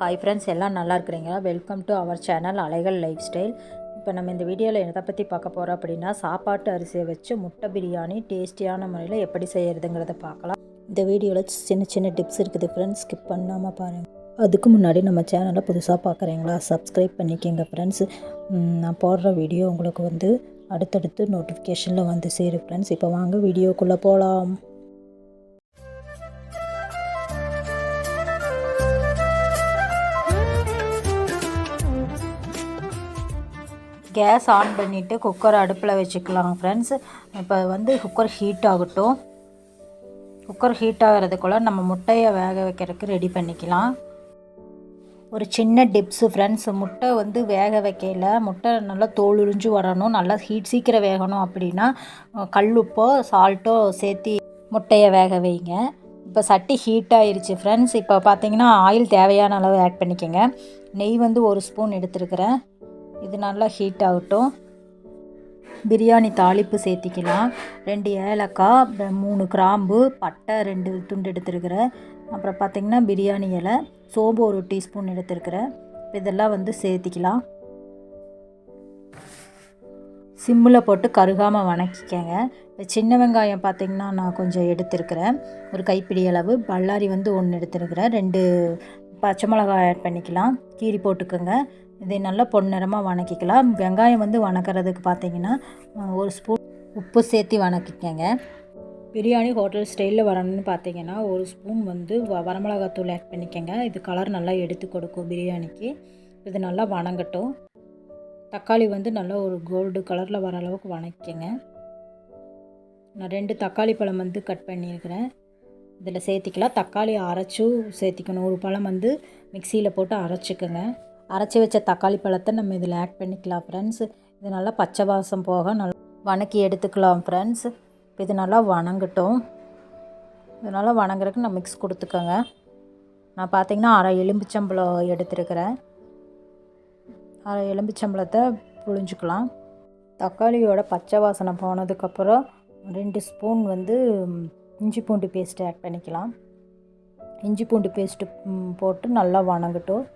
Hi friends எல்லாம் நல்லா இருக்கிறீங்களா? Welcome to our channel Alaigal lifestyle இப்போ நம்ம இந்த வீடியோவில் எதை பற்றி பார்க்க போகிறோம் அப்படின்னா சாப்பாட்டு அரிசியை வச்சு முட்டை பிரியாணி டேஸ்டியான முறையில் எப்படி செய்கிறதுங்கிறத பார்க்கலாம். இந்த வீடியோவில் சின்ன சின்ன டிப்ஸ் இருக்குது ஃப்ரெண்ட்ஸ் ஸ்கிப் பண்ணாமல் பாருங்கள் அதுக்கு முன்னாடி நம்ம சேனலை புதுசாக பார்க்குறீங்களா? சப்ஸ்கிரைப் பண்ணிக்கோங்க ஃப்ரெண்ட்ஸ் நான் போடுற வீடியோ உங்களுக்கு வந்து அடுத்தடுத்து நோட்டிஃபிகேஷனில் வந்து சேரும் ஃப்ரெண்ட்ஸ் இப்போ வாங்க வீடியோக்குள்ளே போகலாம் கேஸ் ஆன் பண்ணிவிட்டு குக்கர் அடுப்பில் வச்சுக்கலாம் ஃப்ரெண்ட்ஸ் இப்போ வந்து குக்கர் ஹீட் ஆகட்டும். குக்கர் ஹீட் ஆகிறதுக்குள்ளே நம்ம முட்டையை வேக வைக்கிறதுக்கு ரெடி பண்ணிக்கலாம். ஒரு சின்ன டிப்ஸு ஃப்ரெண்ட்ஸ் முட்டை வந்து வேக வைக்கல. முட்டை நல்லா தோல் உறிஞ்சு வரணும். நல்லா ஹீட் சீக்கிரம் வேகணும் அப்படின்னா கல்லுப்போ சால்ட்டோ சேர்த்து முட்டையை வேக வைங்க. இப்போ சட்டி ஹீட் ஆயிடுச்சு ஃப்ரெண்ட்ஸ் இப்போ பார்த்தீங்கன்னா ஆயில் தேவையான அளவு ஆட் பண்ணிக்கோங்க. நெய் வந்து ஒரு ஸ்பூன் எடுத்துருக்கிறேன். இது நல்லா ஹீட் ஆகட்டும். பிரியாணி தாளிப்பு சேர்த்திக்கலாம். ரெண்டு ஏலக்காய் மூணு கிராம்பு பட்டை ரெண்டு துண்டு எடுத்துருக்கிறேன் அப்புறம் பார்த்திங்கன்னா பிரியாணி இலை சோம்பு ஒரு டீஸ்பூன் எடுத்துருக்கிறேன் இதெல்லாம் வந்து சேர்த்திக்கலாம். சிம்மில் போட்டு கருகாமல் வணக்கிக்கங்க. இப்போ சின்ன வெங்காயம் பார்த்திங்கன்னா நான் கொஞ்சம் எடுத்துருக்கிறேன். ஒரு கைப்பிடி அளவு. பல்லாரி வந்து ஒன்று எடுத்துருக்கிறேன். ரெண்டு பச்சை மிளகாய் ஆட் பண்ணிக்கலாம். கீரி போட்டுக்கோங்க. இதை நல்லா பொன்னிறமாக வணக்கிக்கலாம். வெங்காயம் வந்து வணக்கிறதுக்கு பார்த்தீங்கன்னா ஒரு ஸ்பூன் உப்பு சேர்த்து வணக்கிக்கங்க. பிரியாணி ஹோட்டல் ஸ்டைலில் வரணும்னு பார்த்தீங்கன்னா ஒரு ஸ்பூன் வந்து வ வரமிளகாத்தூள் ஆட் பண்ணிக்கோங்க. இது கலர் நல்லா எடுத்து கொடுக்கும் பிரியாணிக்கு. இது நல்லா வணங்கட்டும். தக்காளி வந்து நல்லா ஒரு கோல்டு கலரில் வர அளவுக்கு வணக்கிக்கங்க. நான் ரெண்டு தக்காளி பழம் வந்து கட் பண்ணியிருக்கிறேன். இதில் சேர்த்திக்கலாம். தக்காளி அரைச்சும் சேர்த்திக்கணும். ஒரு பழம் வந்து மிக்சியில் போட்டு அரைச்சிக்கோங்க. அரைச்சி வச்ச தக்காளி பழத்தை நம்ம இதில் ஆட் பண்ணிக்கலாம் ஃப்ரெண்ட்ஸ் இது நல்லா பச்சை வாசம் போக நல்லா வணக்கி எடுத்துக்கலாம் ஃப்ரெண்ட்ஸ் இது நல்லா வணங்கட்டும். இது நல்லா வணங்குறதுக்கு நான் மிக்ஸ் கொடுத்துக்கோங்க. நான் பார்த்திங்கன்னா அரை எலும்பிச்சம்பழம் எடுத்துருக்கிறேன். அரை எலும்பிச்சம்பழத்தை புழிஞ்சுக்கலாம். தக்காளியோட பச்சை வாசனை போனதுக்கப்புறம் ரெண்டு ஸ்பூன் வந்து இஞ்சி பூண்டு பேஸ்ட்டு ஆட் பண்ணிக்கலாம். இஞ்சி பூண்டு பேஸ்ட்டு போட்டு நல்லா வணங்கட்டும்.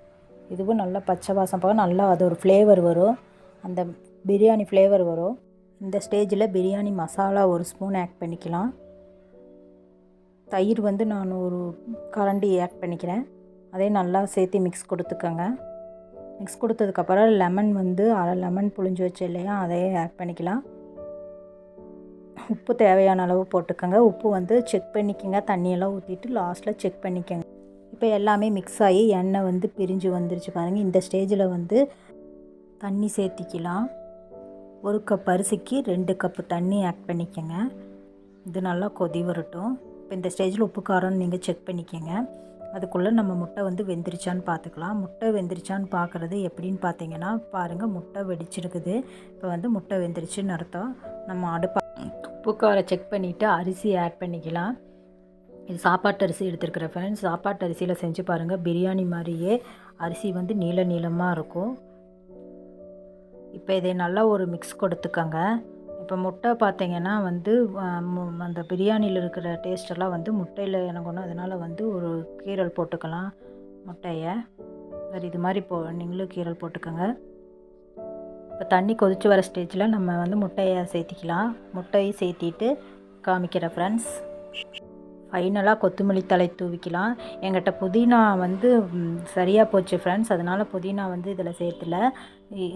இதுவும் நல்லா பச்சை வாசம் போக நல்லா அது ஒரு ஃப்ளேவர் வரும். அந்த பிரியாணி ஃப்ளேவர் வரும். இந்த ஸ்டேஜில் பிரியாணி மசாலா ஒரு ஸ்பூன் ஆட் பண்ணிக்கலாம். தயிர் வந்து நான் ஒரு கரண்டி ஆட் பண்ணிக்கிறேன். அதே நல்லா சேர்த்து மிக்ஸ் கொடுத்துக்கோங்க. மிக்ஸ் கொடுத்ததுக்கப்புறம் லெமன் வந்து அரை லெமன் புழிஞ்சு வச்சு இல்லையா அதையே ஆட் பண்ணிக்கலாம். உப்பு தேவையான அளவு போட்டுக்கோங்க. உப்பு வந்து செக் பண்ணிக்கோங்க. தண்ணியெல்லாம் ஊற்றிட்டு லாஸ்ட்டில் செக் பண்ணிக்கோங்க. இப்போ எல்லாமே மிக்ஸ் ஆகி எண்ணெய் வந்து பிரிஞ்சு வந்துருச்சு பாருங்கள் இந்த ஸ்டேஜில் வந்து தண்ணி சேர்த்திக்கலாம். ஒரு கப் அரிசிக்கு ரெண்டு கப்பு தண்ணி ஆட் பண்ணிக்கோங்க. இது நல்லா கொதி வரட்டும். இப்போ இந்த ஸ்டேஜில் உப்பு காரம்னு நீங்கள் செக் பண்ணிக்கோங்க. அதுக்குள்ளே நம்ம முட்டை வந்து வெந்துருச்சான்னு பார்த்துக்கலாம் முட்டை வெந்துருச்சான்னு பார்க்குறது எப்படின்னு பார்த்தீங்கன்னா பாருங்கள் முட்டை வெடிச்சிருக்குது. இப்போ வந்து முட்டை வெந்துருச்சுன்னு அர்த்தம். நம்ம அடுப்பா உப்பு காரம் செக் பண்ணிவிட்டு அரிசி ஆட் பண்ணிக்கலாம். இது சாப்பாட்டு அரிசி எடுத்துருக்கிற ஃப்ரெண்ட்ஸ் சாப்பாட்டு அரிசியில் செஞ்சு பாருங்கள் பிரியாணி மாதிரியே அரிசி வந்து நீள நீளமாக இருக்கும். இப்போ இதை நல்லா ஒரு மிக்ஸ் கொடுத்துக்கோங்க. இப்போ முட்டை பார்த்தீங்கன்னா வந்து அந்த பிரியாணியில் இருக்கிற டேஸ்டெல்லாம் வந்து முட்டையில் எனக்கு ஒன்று அதனால் வந்து ஒரு கீரல் போட்டுக்கலாம் முட்டையை. வேறு இது மாதிரி போ நீங்களும் கீரல் போட்டுக்கோங்க. இப்போ தண்ணி கொதித்து வர ஸ்டேஜில் நம்ம வந்து முட்டையை சேர்த்திக்கலாம். முட்டையை சேர்த்திட்டு காமிக்கிற ஃப்ரெண்ட்ஸ் ஃபைனலாக கொத்தமல்லி தலை தூவிக்கலாம். எங்கிட்ட புதினா வந்து சரியாக போச்சு ஃப்ரெண்ட்ஸ் அதனால் புதினா வந்து இதில் சேர்த்துல.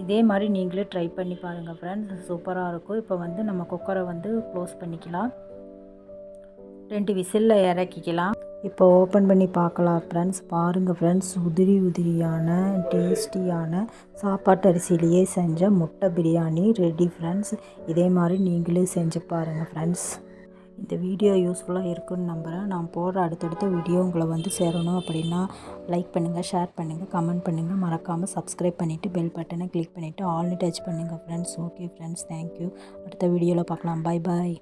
இதே மாதிரி நீங்களே ட்ரை பண்ணி பாருங்கள் ஃப்ரெண்ட்ஸ் சூப்பராக இருக்கும். இப்போ வந்து நம்ம குக்கரை வந்து க்ளோஸ் பண்ணிக்கலாம். ரெண்டு விசிலில் இறக்கிக்கலாம். இப்போ ஓப்பன் பண்ணி பார்க்கலாம் ஃப்ரெண்ட்ஸ் பாருங்கள் ஃப்ரெண்ட்ஸ் உதிரி உதிரியான டேஸ்டியான சாப்பாட்டு அரிசியிலேயே செஞ்ச முட்டை பிரியாணி ரெடி ஃப்ரெண்ட்ஸ் இதே மாதிரி நீங்களே செஞ்சு பாருங்கள் ஃப்ரெண்ட்ஸ் இந்த வீடியோ யூஸ்ஃபுல்லாக இருக்குன்னு நம்புகிறேன் நான் போடுற அடுத்தடுத்த வீடியோ உங்களை வந்து சேரணும் அப்படின்னா லைக் பண்ணுங்கள் ஷேர் பண்ணுங்கள் கமெண்ட் பண்ணுங்கள் மறக்காமல் சப்ஸ்கிரைப் பண்ணிவிட்டு பெல் பட்டனை கிளிக் பண்ணிவிட்டு ஆல்னு டச் பண்ணுங்கள் friends okay friends thank you அடுத்த வீடியோவில் பார்க்கலாம். பாய் பாய்